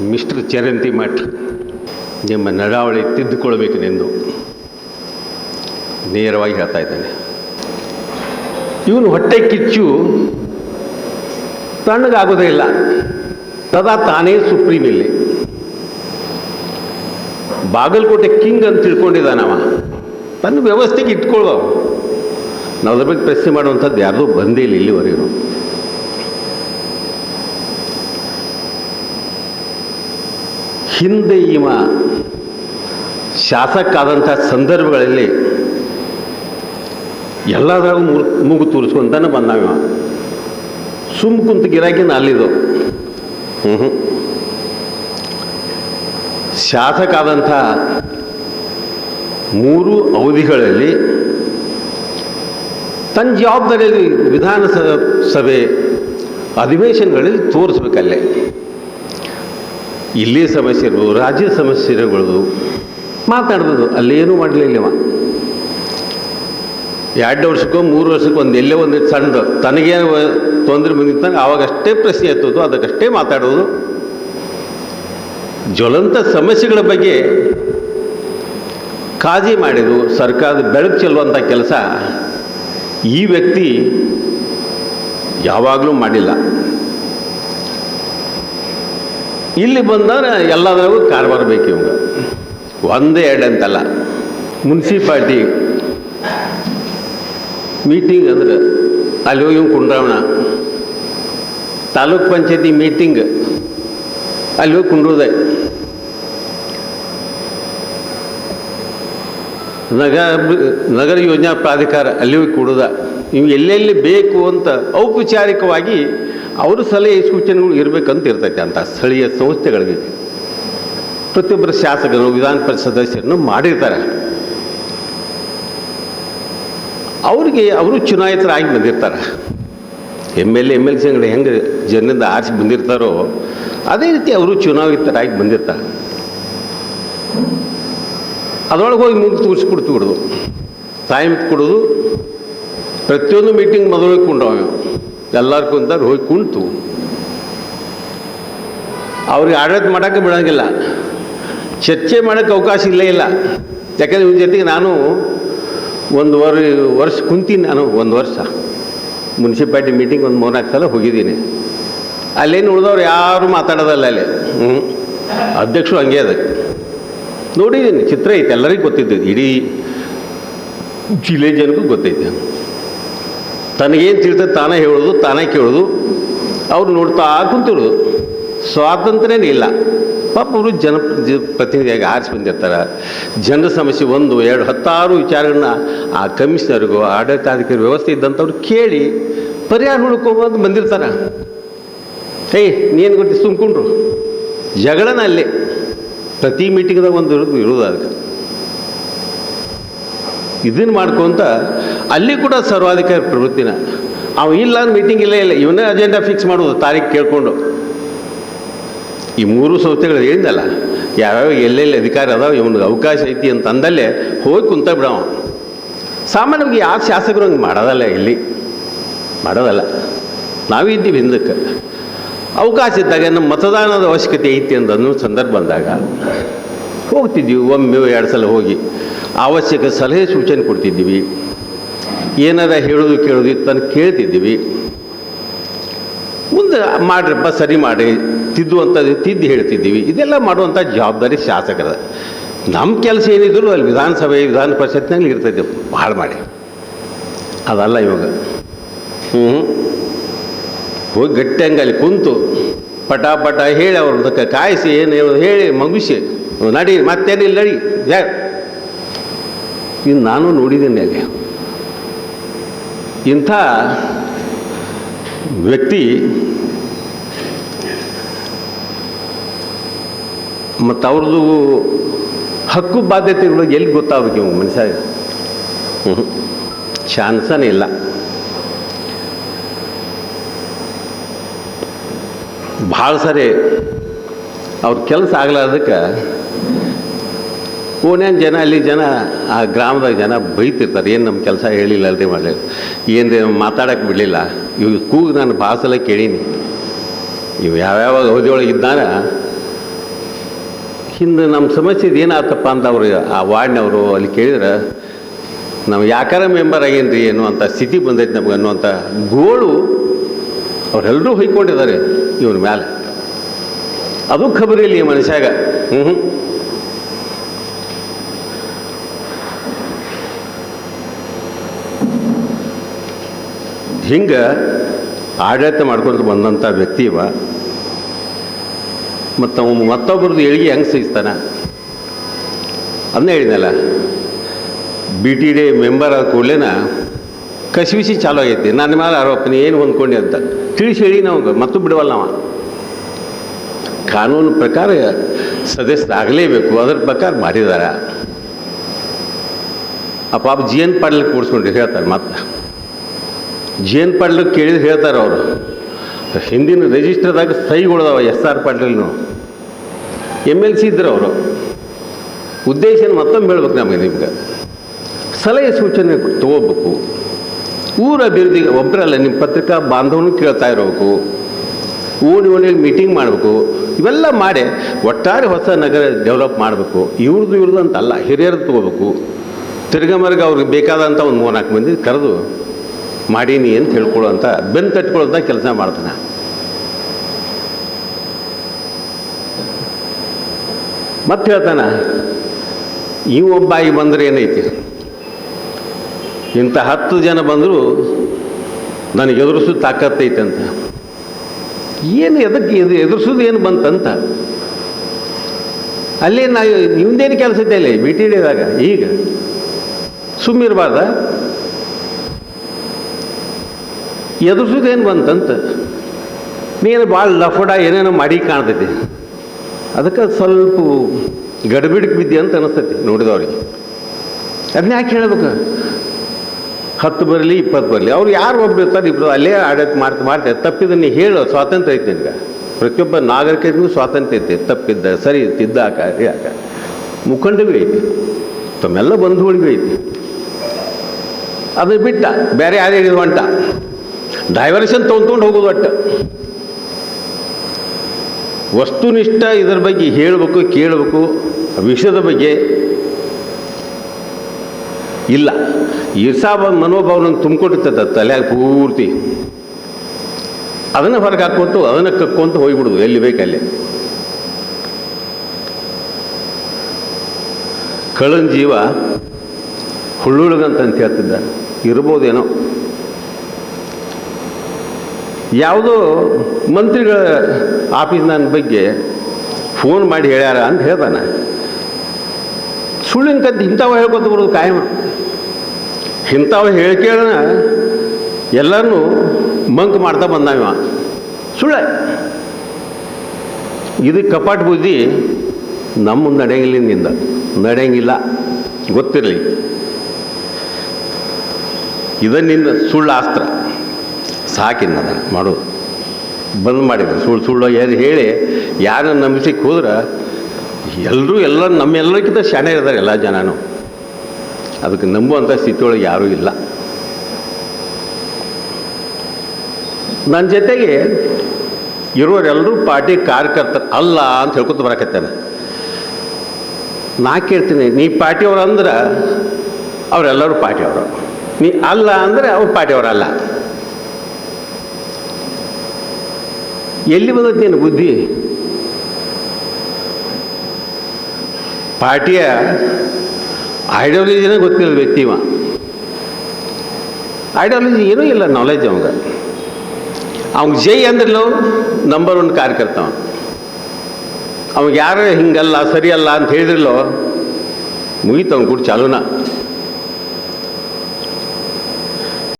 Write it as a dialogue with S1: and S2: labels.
S1: Mister Charanti ಮಠ ನಿಮ್ಮ ನಡಾವಳಿ ತಿದ್ದುಕೊಳ್ಬೇಕು ನಿಂದು ನೇರವಾಗಿ ಹೇಳ್ತಾ ಇದ್ದೇನೆ. ಇವನು ಹೊಟ್ಟೆ ಕಿಚ್ಚು, ತಣ್ಣಗಾಗೋದೇ ಇಲ್ಲ. ಸದಾ ತಾನೇ ಸುಪ್ರೀಂ ಇಲ್ಲಿ ಬಾಗಲಕೋಟೆ ಕಿಂಗ್ ಅಂತ ತಿಳ್ಕೊಂಡಿದ್ದಾನವ ತನ್ನ ವ್ಯವಸ್ಥೆಗೆ ಇಟ್ಕೊಳ್ಳೋ ನಾವು ಅದ್ರ ಬಗ್ಗೆ ಪ್ರಶ್ನೆ ಮಾಡುವಂಥದ್ದು ಯಾರ್ದೂ ಬಂದೇ ಇಲ್ಲ ಇಲ್ಲಿವರೆಗೂ. ಹಿಂದೆ ಇವ ಶಾಸಕ ಆದಂಥ ಸಂದರ್ಭಗಳಲ್ಲಿ ಎಲ್ಲದರಾಗೂ ಮೂಗು ತೂರಿಸ್ಕೊಂತಾನೆ ಇವ. ಸುಮ್ ಕುಂತ ಗಿರಾಕಿನ ಅಲ್ಲಿದು ಹ್ಞೂ ಹ್ಞೂ ಮೂರು ಅವಧಿಗಳಲ್ಲಿ ತನ್ನ ಜವಾಬ್ದಾರಿಯಲ್ಲಿ ವಿಧಾನಸಭೆ ಸಭೆ ಅಧಿವೇಶನಗಳಲ್ಲಿ ತೋರಿಸ್ಬೇಕಲ್ಲೇ. ಇಲ್ಲಿ ಸಮಸ್ಯೆ ಇರ್ಬೋದು ರಾಜ್ಯ ಸಮಸ್ಯೆ ಇರ್ಬೋದು ಮಾತಾಡ್ಬೋದು ಅಲ್ಲೇನೂ ಮಾಡಲಿಲ್ಲ ಇವ ಎರಡು ವರ್ಷಕ್ಕೋ ಮೂರು ವರ್ಷಕ್ಕೋ ಒಂದು ಎಲ್ಲೇ ಒಂದು ಸಣ್ಣದು ತನಗೇನು ವ- ತೊಂದರೆ ಬಂದಿತ್ತು ಆವಾಗ ಅಷ್ಟೇ ಪ್ರಶ್ನೆ ಎತ್ತೋದು, ಅದಕ್ಕಷ್ಟೇ ಮಾತಾಡೋದು. ಜ್ವಲಂತ ಸಮಸ್ಯೆಗಳ ಬಗ್ಗೆ ಕಾಜಿ ಮಾಡಿದ್ರು ಸರ್ಕಾರದ ಬೆಳಕು ಚೆಲ್ಲುವಂಥ ಕೆಲಸ ಈ ವ್ಯಕ್ತಿ ಯಾವಾಗಲೂ ಮಾಡಿಲ್ಲ. ಇಲ್ಲಿ ಬಂದರೆ ಎಲ್ಲದರಾಗೂ ಕಾರವಾರ ಬೇಕು ಇವಾಗ ಒಂದೇ ಎರಡು ಅಂತಲ್ಲ. ಮುನ್ಸಿಪಾಲ್ಟಿ ಮೀಟಿಂಗ್ ಅಂದ್ರೆ ಅಲ್ಲಿ ಹೋಗಿ ಕುಂಡ್ರಾವಣ ತಾಲೂಕ್ ಪಂಚಾಯತಿ ಮೀಟಿಂಗ್ ಅಲ್ಲಿ ಹೋಗಿ ಕುಂಡ್ರದೆ. ನಗರ ನಗರ ಯೋಜನಾ ಪ್ರಾಧಿಕಾರ ಅಲ್ಲಿ ಹೋಗಿ ಕೊಡೋದ. ಇವು ಎಲ್ಲೆಲ್ಲಿ ಬೇಕು ಅಂತ ಔಪಚಾರಿಕವಾಗಿ ಅವರು ಸಲಹೆ ಸೂಚನೆಗಳು ಇರಬೇಕಂತ ಇರ್ತೈತೆ ಅಂತ ಸ್ಥಳೀಯ ಸಂಸ್ಥೆಗಳಿಗೆ. ಪ್ರತಿಯೊಬ್ಬರ ಶಾಸಕರು, ವಿಧಾನ ಪರಿಷತ್ ಸದಸ್ಯರನ್ನು ಮಾಡಿರ್ತಾರೆ. ಅವರಿಗೆ ಅವರು ಚುನಾಯಿತರಾಗಿ ಬಂದಿರ್ತಾರೆ. M L A, M L C ಅಂಗಡಿ ಹೆಂಗೆ ಜನರಿಂದ ಆರಿಸಿ ಬಂದಿರ್ತಾರೋ, ಅದೇ ರೀತಿ ಅವರು ಚುನಾಯಿತರಾಗಿ ಬಂದಿರ್ತಾರೆ. ಅದರೊಳಗೆ ಹೋಗಿ ಮುಂದೆ ತೋರಿಸ್ಬಿಡ್ತು ಬಿಡೋದು. ಟೈಮ್ ಕೊಡೋದು. ಪ್ರತಿಯೊಂದು ಮೀಟಿಂಗ್ ಮೊದಲು ಕುಂಡವ ಎಲ್ಲರೂ ಅಂತಾರೆ ಹೋಗಿ ಕುಂತು. ಅವ್ರಿಗೆ ಆಡಳಿತ ಮಾಡೋಕ್ಕೆ ಬಿಡೋಂಗಿಲ್ಲ. ಚರ್ಚೆ ಮಾಡೋಕ್ಕೆ ಅವಕಾಶ ಇಲ್ಲೇ ಇಲ್ಲ. ಯಾಕಂದ್ರೆ ಇವ್ರ ಜೊತೆಗೆ ನಾನು ಒಂದು ವರ್, ವರ್ಷ ಕುಂತೀನಿ ನಾನು, ಒಂದು ವರ್ಷ. ಮುನ್ಸಿಪಾಲ್ಟಿ ಮೀಟಿಂಗ್ ಒಂದು ಮೂರ್ನಾಲ್ಕು ಸಲ ಹೋಗಿದ್ದೀನಿ. ಅಲ್ಲೇನು ಉಳಿದವ್ರು ಯಾರು ಮಾತಾಡೋದಲ್ಲ ಅಲ್ಲಿ. ಹ್ಞೂ ಅಧ್ಯಕ್ಷರು ಹಂಗೆ ಅದಕ್ಕೆ. ನೋಡಿದ್ದೀನಿ ಚಿತ್ರ ಐತೆ, ಎಲ್ಲರಿಗೂ ಗೊತ್ತಿದ್ದು ಇಡೀ ಜಿಲ್ಲೆ ಜನಕ್ಕೂ ಗೊತ್ತೈತೆ. ತನಗೇನು ತಿಳಿತದೆ ತಾನೇ ಹೇಳೋದು, ತಾನೇ ಕೇಳೋದು. ಅವ್ರು ನೋಡ್ತಾ ಕುಂತಿರೋದು. ಸ್ವಾತಂತ್ರ್ಯನೇ ಇಲ್ಲ. ಪಾಪ ಅವರು ಜನ ಪ್ರತಿನಿಧಿಯಾಗಿ ಆರಿಸಿ ಬಂದಿರ್ತಾರೆ. ಜನರ ಸಮಸ್ಯೆ ಒಂದು, ಎರಡು, ಹತ್ತಾರು ವಿಚಾರಗಳನ್ನ ಆ ಕಮಿಷನರ್ಗೂ, ಆಡಳಿತಾಧಿಕಾರಿ ವ್ಯವಸ್ಥೆ ಇದ್ದಂಥವ್ರು ಕೇಳಿ ಪರಿಹಾರ ಹುಡುಕೊಂಡು ಬಂದಿರ್ತಾರೆ. ಏಯ್, ನೀನು ಗೊತ್ತಿ ಸುಮ್ಕೊಂಡ್ರು ಜಗಳನ ಅಲ್ಲಿ. ಪ್ರತಿ ಮೀಟಿಂಗ್ದಾಗ ಒಂದು ಇರೋದು ಇರೋದು ಅದಕ್ಕೆ ಇದನ್ನು ಮಾಡ್ಕೊಂತ ಅಲ್ಲಿ ಕೂಡ ಸರ್ವಾಧಿಕಾರಿ ಪ್ರವೃತ್ತಿನ. ಅವ ಇಲ್ಲ ಅಂದ್ರೆ ಮೀಟಿಂಗ್ ಇಲ್ಲೇ ಇಲ್ಲ. ಇವನೇ ಅಜೆಂಡಾ ಫಿಕ್ಸ್ ಮಾಡೋದು ತಾರೀಕು ಕೇಳ್ಕೊಂಡು. ಈ ಮೂರು ಸಂಸ್ಥೆಗಳು ಹೇಳಿದಲ್ಲ ಯಾವ್ಯಾವ ಎಲ್ಲೆಲ್ಲಿ ಅಧಿಕಾರ ಅದಾವ, ಇವನಿಗೆ ಅವಕಾಶ ಐತಿ ಅಂತ ಅಂದಲ್ಲೇ ಹೋಗಿ ಕುಂತ ಬಿಡವ ಸಾಮಾನ್ಯವಾಗಿ ಯಾವ ಶಾಸಕರು ಹಂಗೆ ಮಾಡೋದಲ್ಲ ಇಲ್ಲಿ. ಮಾಡೋದಲ್ಲ. ನಾವಿದ್ದೀವಿ ಹಿಂದಕ್ಕೆ. ಅವಕಾಶ ಇದ್ದಾಗ ನಮ್ಮ ಮತದಾನದ ಅವಶ್ಯಕತೆ ಐತಿ ಅಂತ ಸಂದರ್ಭ ಬಂದಾಗ ಹೋಗ್ತಿದ್ದೀವಿ ಒಮ್ಮೆ, ಎರಡು ಸಲ ಹೋಗಿ. ಅವಶ್ಯಕ ಸಲಹೆ ಸೂಚನೆ ಕೊಡ್ತಿದ್ದೀವಿ. ಏನಾರ ಹೇಳೋದು ಕೇಳೋದು ಇತ್ತನ್ನು ಕೇಳ್ತಿದ್ದೀವಿ. ಮುಂದೆ ಮಾಡ್ರಪ್ಪ, ಸರಿ ಮಾಡಿ ತಿದ್ದುವಂಥದ್ದು ತಿದ್ದು ಹೇಳ್ತಿದ್ದೀವಿ. ಇದೆಲ್ಲ ಮಾಡುವಂಥ ಜವಾಬ್ದಾರಿ ಶಾಸಕರ ನಮ್ಮ ಕೆಲಸ ಏನಿದ್ರು ಅಲ್ಲಿ ವಿಧಾನಸಭೆ, ವಿಧಾನ ಪರಿಷತ್ನಲ್ಲಿ ಇರ್ತೈತೆ ಭಾಳ ಮಾಡಿ. ಅದಲ್ಲ ಇವಾಗ. ಹ್ಞೂ ಹೋಗಿ ಗಟ್ಟಿಯಂಗೆ ಅಲ್ಲಿ ಕುಂತು ಪಟ ಪಟ ಹೇಳಿ ಅವ್ರದಕ್ಕೆ ಕಾಯಿಸಿ ಏನು ಹೇಳಿ ಮಗುಸಿ ನಡಿ, ಮತ್ತೇನಿಲ್ಲ, ನಡಿ. ಯಾರು? ಇನ್ನು ನಾನು ನೋಡಿದ್ದೀನಿ ಅಲ್ಲಿ ಇಂಥ ವ್ಯಕ್ತಿ ಮತ್ತು ಅವ್ರದ್ದು ಹಕ್ಕು ಬಾಧ್ಯತೆಗಳು ಎಲ್ಲಿ ಗೊತ್ತಾಗಬೇಕು ಇವಾಗ ಮನುಷ್ಯ? ಹ್ಞೂ ಚಾನ್ಸನೇ ಇಲ್ಲ. ಭಾಳ ಸರಿ ಅವ್ರ ಕೆಲಸ ಆಗ್ಲಾರ್ದಕ್ಕೆ ಓನ್ಯಾನ ಜನ, ಅಲ್ಲಿ ಜನ, ಆ ಗ್ರಾಮದಾಗ ಜನ ಬೈತಿರ್ತಾರೆ. ಏನು ನಮ್ಮ ಕೆಲಸ ಹೇಳಿಲ್ಲ, ಅಲ್ರಿ ಮಾಡಲಿಲ್ಲ ಏನು ಮಾತಾಡೋಕೆ ಬಿಡಲಿಲ್ಲ. ಇವು ಕೂಗು ನಾನು ಭಾಳ ಸಲ ಕೇಳೀನಿ. ಇವು ಯಾವ್ಯಾವ ಅವಧಿಯೊಳಗೆ ಇದ್ದಾಗ ಹಿಂದೆ ನಮ್ಮ ಸಮಸ್ಯೆ ಏನಾತಪ್ಪ ಅಂತ ಅವರು, ಆ ವಾರ್ಡ್ನವರು ಅಲ್ಲಿ ಕೇಳಿದ್ರೆ, ನಾವು ಯಾಕಾರ ಮೆಂಬರ್ ಆಗೇನ್ರಿ ಅನ್ನುವಂಥ ಸ್ಥಿತಿ ಬಂದೈತೆ ನಮ್ಗೆ ಅನ್ನುವಂಥ ಗೋಳು ಅವರೆಲ್ಲರೂ ಹೊಯ್ಕೊಂಡಿದ್ದಾರೆ ಇವ್ರ ಮ್ಯಾಲೆ. ಅದು ಖಬರಿ ಇಲ್ಲಿ ಮನುಷ್ಯಾಗ. ಹ್ಞೂ ಹ್ಞೂ ಹಿಂಗೆ ಆಡಳಿತ ಮಾಡ್ಕೊಂಡು ಬಂದಂಥ ವ್ಯಕ್ತಿ ಇವ. ಮತ್ತು ಅವನು ಮತ್ತೊಬ್ಬರದ್ದು ಏಳಿಗೆ ಹೆಂಗೆ ಸಹಿಸ್ತಾನ? ಅದನ್ನ ಹೇಳಿದ್ನಲ್ಲ ಬಿ ಟಿ ಡಿ ಮೆಂಬರ್ ಆದ ಕೂಡಲೇನ ಕಸಿವಿಸಿ ಚಾಲು ಆಗೈತಿ. ನನ್ನ ಮೇಲೆ ಆರೋಪ ನೀ ಏನು ಹೊಂದ್ಕೊಂಡೆ ಅಂತ ತಿಳಿಸಿ ಹೇಳಿ ನಾವು ಮತ್ತು ಬಿಡವಲ್ಲ ನಾವು. ಕಾನೂನು ಪ್ರಕಾರ ಸದಸ್ಯರಾಗಲೇಬೇಕು ಅದ್ರ ಪ್ರಕಾರ ಮಾಡಿದಾರ. ಆ ಪಾಪ ಜಿ ಎನ್ ಪಾಟೀಲ್ ಕೂಡಿಸ್ಕೊಂಡು ಹೇಳ್ತಾರೆ ಮತ್ತೆ. ಜಿ ಎನ್ ಪಾಟೀಲ್ ಕೇಳಿದ್ರೆ ಹೇಳ್ತಾರೆ ಅವರು. ಹಿಂದಿನ ರಿಜಿಸ್ಟರ್ದಾಗ ಸಹಿಗಳದಾವ ಎಸ್ ಆರ್ ಪಾಟೀಲ್ನು ಎಂ ಎಲ್ ಸಿ ಇದ್ರು ಅವರು. ಉದ್ದೇಶ ಮತ್ತೊಮ್ಮೆ ಹೇಳ್ಬೇಕು ನಮಗೆ ನಿಮ್ಗೆ. ಸಲಹೆ ಸೂಚನೆ ತಗೋಬೇಕು. ಊರ ಅಭಿವೃದ್ಧಿಗೆ ಒಬ್ಬರಲ್ಲ ನಿಮ್ಮ ಪತ್ರಿಕಾ ಬಾಂಧವನು ಕೇಳ್ತಾ ಇರಬೇಕು. ಓಣಿ ಓಣಿಯಲ್ಲಿ ಮೀಟಿಂಗ್ ಮಾಡಬೇಕು. ಇವೆಲ್ಲ ಮಾಡಿ ಒಟ್ಟಾರೆ ಹೊಸ ನಗರ ಡೆವಲಪ್ ಮಾಡಬೇಕು. ಇವ್ರದ್ದು ಇವ್ರದ್ದು ಅಂತಲ್ಲ ಹಿರಿಯರದ್ದು ತಗೋಬೇಕು. ತಿರ್ಗಮರ್ಗ ಅವ್ರಿಗೆ ಬೇಕಾದಂಥ ಒಂದು ಮೂರ್ನಾಲ್ಕು ಮಂದಿ ಕರೆದು ಮಾಡೀನಿ ಅಂತ ಹೇಳ್ಕೊಳ್ಳೋಂಥ ಬೆನ್ನು ತಟ್ಕೊಳ್ಳೋಂಥ ಕೆಲಸ ಮಾಡ್ತಾನೆ. ಮತ್ತೆ ಹೇಳ್ತಾನೆ, ಈ ಒಬ್ಬ ಆಗಿ ಬಂದ್ರೆ ಏನೈತಿ? ಇಂಥ ಹತ್ತು ಜನ ಬಂದರೂ ನನಗೆ ಎದುರಿಸೋ ತಾಕತ್ತೈತೆ ಅಂತ. ಏನು ಎದಕ್ಕೆ ಎದು, ಎದುರಿಸೋದು ಏನು ಬಂತಂತ? ಅಲ್ಲಿ ನಾ, ನಿಮ್ದೇನು ಕೆಲಸ ಇದೆ ಅಲ್ಲಿ? ಬಿ ಟಿ ಡಿದಾಗ ಈಗ? ಸುಮ್ಮಿರಬಾರ್ದ? ಎದುರಿಸೋದೇನು ಬಂತಂತ? ನೀನು ಭಾಳ ಲಫಡ ಏನೇನೋ ಮಾಡಿ ಕಾಣ್ತೈತಿ. ಅದಕ್ಕೆ ಸ್ವಲ್ಪ ಗಡಬಿಡಕ್ಕೆ ಬಿದ್ದಿ ಅಂತ ಅನಿಸ್ತೈತಿ ನೋಡಿದವ್ರಿಗೆ. ಅದನ್ನ ಯಾಕೆ ಹೇಳ್ಬೇಕು? ಹತ್ತು ಬರಲಿ, ಇಪ್ಪತ್ತು ಬರಲಿ. ಅವ್ರು ಯಾರು ಒಬ್ಬರು ಇರ್ತಾರೆ ಇಬ್ಬರು ಅಲ್ಲೇ ಆಡಳಿತ ಮಾಡ್ತಾ ಮಾಡ್ತಾರೆ ತಪ್ಪಿದ್ದನ್ನು ಹೇಳೋ, ಸ್ವಾತಂತ್ರ್ಯ ಐತೆ ನಿನಗೆ. ಪ್ರತಿಯೊಬ್ಬ ನಾಗರಿಕನಿಗೂ ಸ್ವಾತಂತ್ರ್ಯ ಐತೆ. ತಪ್ಪಿದ್ದ, ಸರಿ ತಿದ್ದಾಕ ಯಾಕ ಮುಖಂಡಗೂ ಐತಿ. ತಮ್ಮೆಲ್ಲ ಬಂಧುಗಳಿಗೂ ಐತಿ. ಅದು ಬಿಟ್ಟ, ಬೇರೆ ಯಾರು ಹೇಳಿದ್ವಂಟ ಡೈವರ್ಷನ್ ತೊಗೊಂಡು ಹೋಗೋದು ಅಟ್ಟ. ವಸ್ತುನಿಷ್ಠ ಇದರ ಬಗ್ಗೆ ಹೇಳಬೇಕು, ಕೇಳಬೇಕು ವಿಷಯದ ಬಗ್ಗೆ ಇಲ್ಲ. ಈರ್ಷಾಭ ಮನೋಭಾವನ ತುಂಬಿಕೊಟ್ಟಿರ್ತದ ತಲೆಯಾಗ ಪೂರ್ತಿ. ಅದನ್ನು ಹೊರಗೆ ಹಾಕ್ಕೊಂತು ಅದನ್ನು ಕಕ್ಕೊಂತ ಹೋಗ್ಬಿಡುದು, ಎಲ್ಲಿ ಬೇಕಲ್ಲಿ ಕಳನ್ ಜೀವ ಹುಳ್ಳುಳಗಂತ ಹೇಳ್ತಿದ್ದ. ಇರ್ಬೋದೇನೋ. ಯಾವುದೋ ಮಂತ್ರಿಗಳ ಆಫೀಸ್ ನನ್ನ ಬಗ್ಗೆ ಫೋನ್ ಮಾಡಿ ಹೇಳ್ಯಾರ ಅಂತ ಹೇಳ್ತಾನೆ ಸುಳ್ಳಿನ ಕದ್ದು ಇಂಥವ ಹೇಳ್ಕೊತ ಬರೋದು ಕಾಯಮ ಇಂಥವ ಹೇಳ್ಕೇಳನ ಎಲ್ಲರೂ ಮಂಕ್ ಮಾಡ್ತಾ ಬಂದಾವ. ಸುಳ್ಳ. ಇದು ಕಪಾಟ್ ಬುದ್ಧಿ ನಮ್ಮ ನಡೆಯಂಗಿಲ್ಲಿಂದ ನಡೆಯಂಗಿಲ್ಲ. ಗೊತ್ತಿರಲಿ. ಇದನ್ನಿಂದ ಸುಳ್ಳು ಅಸ್ತ್ರ ಅದನ್ನು ಮಾಡೋದು ಬಂದ್ ಮಾಡಿದ್ರು ಸುಳ್ಳು ಸುಳ್ಳು ಏನು ಹೇಳಿ ಯಾರನ್ನು ನಂಬಿಸಿ ಹೋದ್ರೆ ಎಲ್ಲರೂ ಎಲ್ಲ ನಮ್ಮೆಲ್ಲರಿಗಿಂತ ಶಾಣೆ ಇದ್ದಾರೆ ಎಲ್ಲ ಜನನು. ಅದಕ್ಕೆ ನಂಬುವಂಥ ಸ್ಥಿತಿಯೊಳಗೆ ಯಾರೂ ಇಲ್ಲ. ನನ್ನ ಜೊತೆಗೆ ಇರೋರೆಲ್ಲರೂ ಪಾರ್ಟಿ ಕಾರ್ಯಕರ್ತರು ಅಲ್ಲ ಅಂತ ಹೇಳ್ಕೊತ ಬರಕತ್ತೇನೆ. ನಾ ಕೇಳ್ತೀನಿ, ನೀ ಪಾರ್ಟಿಯವ್ರು ಅಂದ್ರೆ ಅವರೆಲ್ಲರೂ ಪಾರ್ಟಿಯವರು. ನೀ ಅಲ್ಲ ಅಂದರೆ ಅವ್ರು ಪಾರ್ಟಿಯವರಲ್ಲ. ಎಲ್ಲಿ ಬಂದದ್ದು ನಿನ್ನ ಬುದ್ಧಿ? ಪಾರ್ಟಿಯ ಐಡಿಯಾಲಜಿನೇ ಗೊತ್ತಿಲ್ಲ ಇವ. ಐಡಿಯಾಲಜಿ ಏನೂ ಇಲ್ಲ ನಾಲೆಜ್ ಅವಂಗ. ಅವ್ಗೆ ಜೈ ಅಂದ್ರಲ್ಲೋ ನಂಬರ್ ಒನ್ ಕಾರ್ಯಕರ್ತ ಅವನು. ಅವಾಗ ಯಾರು ಹಿಂಗಲ್ಲ, ಸರಿಯಲ್ಲ ಅಂತ ಹೇಳಿದ್ರಲ್ಲೋ, ಮುಗೀತು ಅವ್ನು ಕೂಡ ಚಾಲೂನ.